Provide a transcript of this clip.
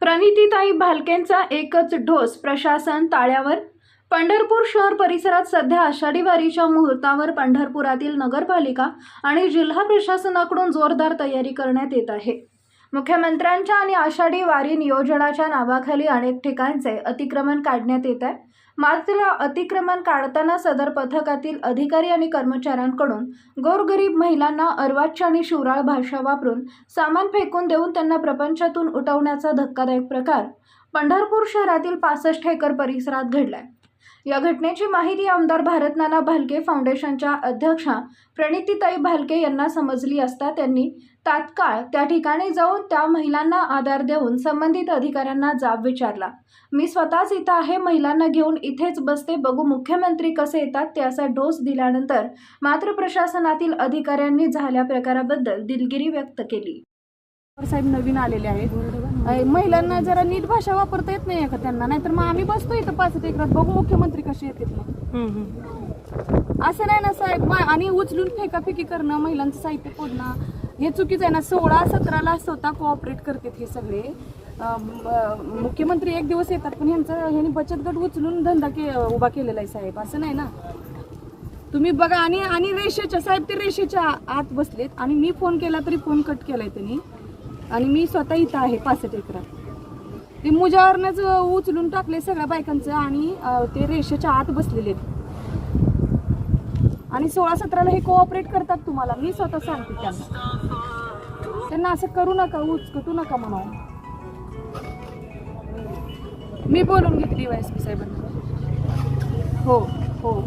प्रणितीताई भालकेंचा एकच ढोस प्रशासन ताळ्यावर. पंढरपूर शहर परिसरात सध्या आषाढी वारीच्या मुहूर्तावर पंढरपुरातील नगरपालिका आणि जिल्हा प्रशासनाकडून जोरदार तयारी करण्यात येत आहे. मुख्यमंत्र्यांच्या आणि आषाढी वारी नियोजनाच्या नावाखाली अनेक ठिकाणचे अतिक्रमण काढण्यात येत आहे. मात्र अतिक्रमण काढताना सदर पथकातील अधिकारी आणि कर्मचाऱ्यांकडून गोरगरीब महिलांना अर्वाच्य आणि शिवराळ भाषा वापरून सामान फेकून देऊन त्यांना प्रपंचातून उठवण्याचा धक्कादायक प्रकार. पंढरपूर शहरातील पासष्ट एकर परिसरात घडलाय. या घटनेची माहिती आमदार भारतनाना भालके फाउंडेशनच्या अध्यक्षा प्रणितीताई भालके यांना समजली असता त्यांनी तात्काळ त्या ठिकाणी जाऊन त्या महिलांना आधार देऊन संबंधित अधिकाऱ्यांना जाब विचारला. मी स्वतःच इथं आहे महिलांना घेऊन इथेच बसते बघू मुख्यमंत्री कसे येतात ते असा डोस दिल्यानंतर मात्र प्रशासनातील अधिकाऱ्यांनी झाल्या प्रकाराबद्दल दिलगिरी व्यक्त केली. साहेब नवीन आलेले आहेत. महिलांना जरा नीट भाषा वापरता येत नाही का त्यांना? नाहीतर मग आम्ही बसतो इथं पाच एकरात बघू मुख्यमंत्री कसे येतात मग. असं नाही ना साहेब आणि उचलून फेकाफेकी करणं महिलांचं साहित्य फोडणं हे चुकीचं आहे ना. सोळा सतराला स्वतः कोऑपरेट करतात हे सगळे. मुख्यमंत्री एक दिवस येतात पण ह्यांचं ह्यांनी बचत गट उचलून धंदा के उभा केलेला आहे साहेब. असं नाही ना? तुम्ही बघा आणि आणि रेषेच्या साहेब ते रेषेच्या आत बसलेत. आणि मी फोन केला तरी फोन कट केलाय त्यांनी. आणि मी स्वतः इथं आहे पासष्ट एकरात. ते मुजावरनंच उचलून टाकले सगळ्या बायकांचं आणि ते रेषेच्या आत बसलेले आहेत. आणि सोळा सतराला हे कोऑपरेट करतात तुम्हाला. मी स्वतः सांगते त्यांना. त्यांना असं करू नका उचकटू नका म्हणून मी बोलून घेते पी साहेबांना. हो हो.